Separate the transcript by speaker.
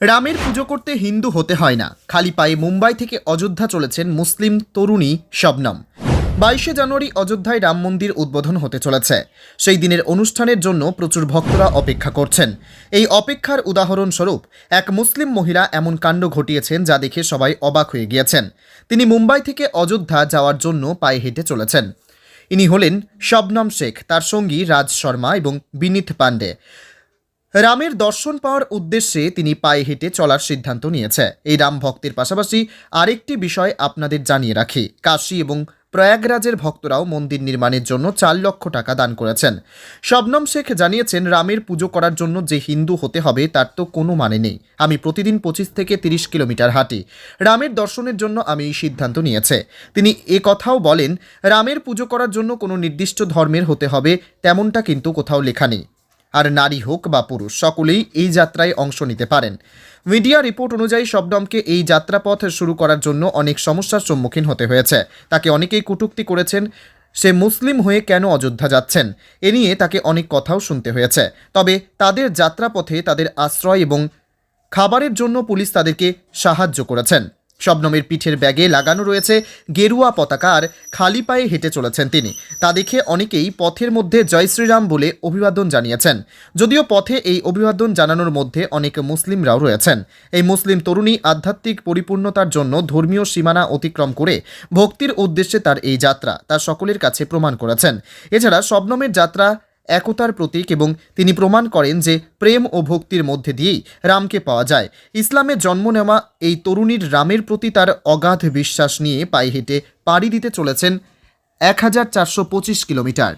Speaker 1: রামের পুজো করতে হিন্দু হতে হয় না। খালি পায়ে মুম্বাই থেকে অযোধ্যা চলেছেন মুসলিম তরুণী শবনম। বাইশে জানুয়ারি অযোধ্যায় রাম মন্দির উদ্বোধন হতে চলেছে। সেই দিনের অনুষ্ঠানের জন্য প্রচুর ভক্তরা অপেক্ষা করছেন। এই অপেক্ষার উদাহরণস্বরূপ, এক মুসলিম মহিলা এমন কাণ্ড ঘটিয়েছেন যা দেখে সবাই অবাক হয়ে গিয়েছেন। তিনি মুম্বাই থেকে অযোধ্যা যাওয়ার জন্য পায়ে হেঁটে চলেছেন। ইনি হলেন শবনম শেখ, তার সঙ্গী রাজ শর্মা এবং বিনীত পাণ্ডে। রামের দর্শন পাওয়ার উদ্দেশ্যে তিনি পায়ে হেঁটে চলার সিদ্ধান্ত নিয়েছে। এই রাম ভক্তের পাশাপাশি আরেকটি বিষয় আপনাদের জানিয়ে রাখি। কাশী এবং প্রয়াগরাজের ভক্তরাও মন্দির নির্মাণের জন্য চার লক্ষ টাকা দান করেছেন। শবনম শেখ জানিয়েছেন, রামের পুজো করার জন্য যে হিন্দু হতে হবে, তার তো কোনো মানে নেই। আমি প্রতিদিন পঁচিশ থেকে তিরিশ কিলোমিটার হাঁটি। রামের দর্শনের জন্য আমি এই সিদ্ধান্ত নিয়েছে। তিনি এ কথাও বলেন, রামের পুজো করার জন্য কোনো নির্দিষ্ট ধর্মের হতে হবে, তেমনটা কিন্তু কোথাও লেখা নেই। আর নারী হোক বা পুরুষ, সকলেই এই যাত্রায় অংশ নিতে পারেন। মিডিয়া রিপোর্ট অনুযায়ী শবনমকে এই যাত্রাপথ শুরু করার জন্য অনেক সমস্যার সম্মুখীন হতে হয়েছে। তাকে অনেকেই কটূক্তি করেছেন, সে মুসলিম হয়ে কেন অযোধ্যা যাচ্ছেন? এ নিয়ে তাকে অনেক কথাও শুনতে হয়েছে। তবে তাদের যাত্রাপথে তাদের আশ্রয় এবং খাবারের জন্য পুলিশ তাদেরকে সাহায্য করেছেন। শবনমের পিঠের ব্যাগে লাগানো রয়েছে গেরুয়া পতাকার খালি পায়ে হেঁটে চলেছেন তিনি। তা দেখে অনেকেই পথের মধ্যে জয় শ্রীরাম বলে অভিবাদন জানিয়েছেন। যদিও পথে এই অভিবাদন জানানোর মধ্যে অনেক মুসলিমরাও রয়েছেন। এই মুসলিম তরুণী আধ্যাত্মিক পরিপূর্ণতার জন্য ধর্মীয় সীমানা অতিক্রম করে ভক্তির উদ্দেশ্যে তার এই যাত্রা তার সকলের কাছে প্রমাণ করেছেন। এছাড়া শবনমের যাত্রা একতার প্রতীক এবং তিনি প্রমাণ করেন যে প্রেম ও ভক্তির মধ্যে দিয়েই রামকে পাওয়া যায়। ইসলামে জন্ম নেওয়া এই তরুণীর রামের প্রতি তার অগাধ বিশ্বাস নিয়ে পায়ে হেঁটে পাড়ি দিতে চলেছেন এক হাজার চারশো পঁচিশ কিলোমিটার।